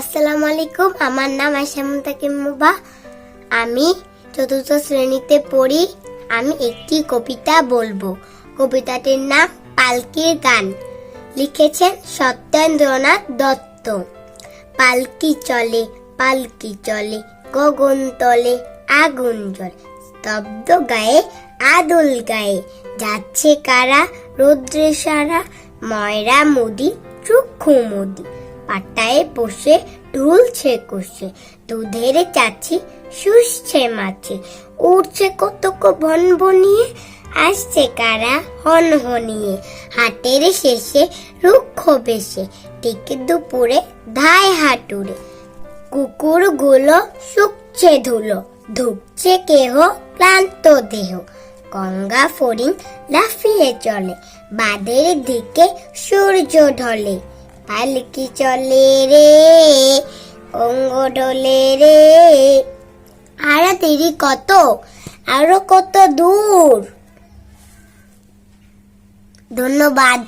আসসালামু আলাইকুম আমার নাম আশামুন্তা কিম্মুবা আমি চতুর্থ শ্রেণীতে পড়ি, আমি একটি কবিতা বলব। কবিতাটির নাম পালকির গান। লিখেছেন সত্যেন্দ্রনাথ দত্ত। পালকি চলে পালকি চলে, গগন তলে, আগুন জলে স্তব্ধ গায়ে আদল গায়ে। যাচ্ছে কারা রৌদ্রে সারা, ময়রা মুদি, চক্ষু মুদি। পাটায় বসে ঢুলছে কষে দুধের চাচি শুষছে মাছি। উঠছে কতক ভন বনিয়ে আসছে কারা হন হনিয়ে হাটের শেষে রুক্ষ বেশে টিকে দুপুরে ধায় হাটুরে। কুকুরগুলো শুকছে ধুলো, ধুকছে কেহ ক্লান্ত দেহ। গঙ্গা ফড়িং লাফিয়ে চলে বাদের দিকে সূর্য ঢলে। পালকি চলে রে অঙ্গ ডলে রে। আর তেরি কত? আরও কত দূর? ধন্যবাদ।